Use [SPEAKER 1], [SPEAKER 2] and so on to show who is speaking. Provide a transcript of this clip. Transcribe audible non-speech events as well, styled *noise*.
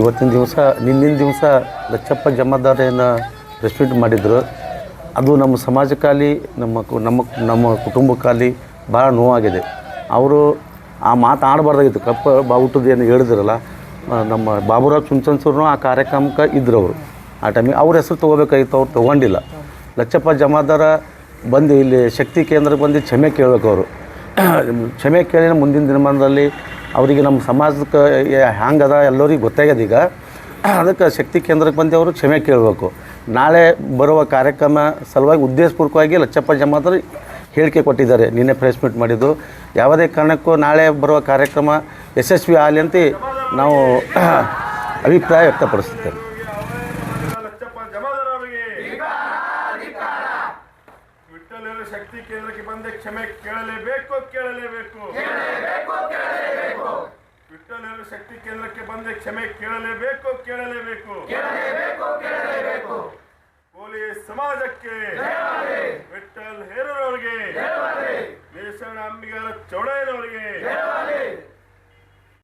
[SPEAKER 1] ಇವತ್ತಿನ ದಿವಸ ನಿನ್ನಿನ ದಿವಸ ಲಚ್ಚಪ್ಪ ಜಮಾದಾರಿಯನ್ನು ರೆಸ್ಪೆಕ್ಟ್ ಮಾಡಿದರು. ಅದು ನಮ್ಮ ಸಮಾಜಕ್ಕಾಗಲಿ, ನಮ್ಮ ನಮ್ಮ ನಮ್ಮ ಕುಟುಂಬಕ್ಕಾಗಲಿ ಭಾಳ ನೋವಾಗಿದೆ. ಅವರು ಆ ಮಾತು ಆಡಬಾರ್ದಾಗಿತ್ತು. ಕಪ್ಪ ಬಾವುಟದ ಏನು ಹೇಳಿದ್ರಲ್ಲ ನಮ್ಮ ಬಾಬುರಾವ್ ಚುಂಚನ್ಸೂರ್ನು ಆ ಕಾರ್ಯಕ್ರಮಕ್ಕೆ ಇದ್ದರು ಅವರು. ಆ ಟೈಮಿಗೆ ಅವ್ರ ಹೆಸರು ತೊಗೋಬೇಕಾಗಿತ್ತು, ಅವ್ರು ತೊಗೊಂಡಿಲ್ಲ. ಲಚ್ಚಪ್ಪ ಜಮಾದಾರ ಬಂದು ಇಲ್ಲಿ ಶಕ್ತಿ ಕೇಂದ್ರಕ್ಕೆ ಬಂದು ಕ್ಷಮೆ ಕೇಳಬೇಕು ಅವರು. ಕ್ಷಮೆ ಕೇಳಿ ಮುಂದಿನ ದಿನಮಾನದಲ್ಲಿ ಅವರಿಗೆ ನಮ್ಮ ಸಮಾಜಕ್ಕೆ ಹ್ಯಾಂಗದ ಎಲ್ಲರಿಗೆ ಗೊತ್ತಾಗ್ಯದ ಈಗ. ಅದಕ್ಕೆ ಶಕ್ತಿ ಕೇಂದ್ರಕ್ಕೆ ಬಂದು ಅವರು ಕ್ಷಮೆ ಕೇಳಬೇಕು. ನಾಳೆ ಬರುವ ಕಾರ್ಯಕ್ರಮ ಸಲುವಾಗಿ ಉದ್ದೇಶಪೂರ್ವಕವಾಗಿ ಲಚ್ಚಪ್ಪ ಜಮಾತರು ಹೇಳಿಕೆ ಕೊಟ್ಟಿದ್ದಾರೆ. ನಿನ್ನೆ ಪ್ರೆಸ್ ಮೀಟ್ ಮಾಡಿದ್ದು. ಯಾವುದೇ ಕಾರಣಕ್ಕೂ ನಾಳೆ ಬರುವ ಕಾರ್ಯಕ್ರಮ ಯಶಸ್ವಿ ಆಗಲಿ ಅಂತ ನಾವು *clears throat* ಅಭಿಪ್ರಾಯ ವ್ಯಕ್ತಪಡಿಸುತ್ತೇವೆ.
[SPEAKER 2] ಶಕ್ತಿ ಕೇಂದ್ರಕ್ಕೆ ಬಂದೆ ಕ್ಷಮೆ ಕೇಳಲೇಬೇಕು ಕೇಳಲೇಬೇಕು. ಶಕ್ತಿ ಕೇಂದ್ರಕ್ಕೆ ಬಂದ ಕ್ಷಮೆ ಕೇಳಲೇಬೇಕು ಕೇಳಲೇಬೇಕು. ಕೋಲಿ ಸಮಾಜಕ್ಕೆ ವಿಠಲ್ ಹೇರೂರವರಿಗೆ ನೇಸಣ ಅಂಬಿಗರ ಚೌಡಯ್ಯನವರಿಗೆ